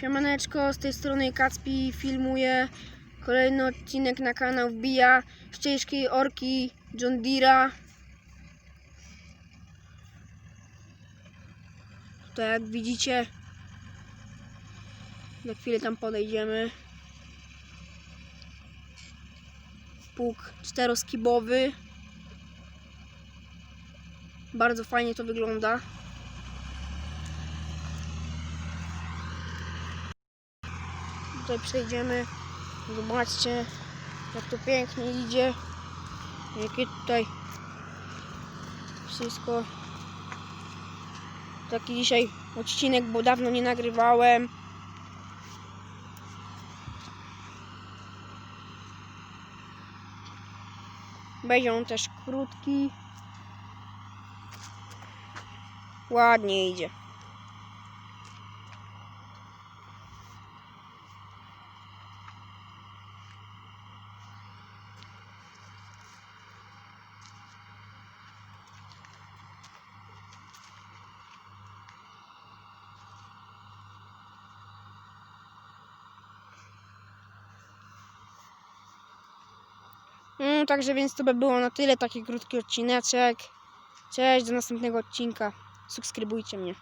Siemaneczko, z tej strony Kacpi filmuje kolejny odcinek na kanał wbija z orki John Deere'a. Tutaj jak widzicie, za chwilę tam podejdziemy. Pług czteroskibowy. Bardzo fajnie to wygląda. Tutaj przejdziemy. Zobaczcie, jak to pięknie idzie. Jakie tutaj wszystko. Taki dzisiaj odcinek, bo dawno nie nagrywałem. Będzie on też krótki. Ładnie idzie. Mm, także więc to by było na tyle, taki krótki odcineczek. Cześć, do następnego odcinka. Subskrybujcie mnie.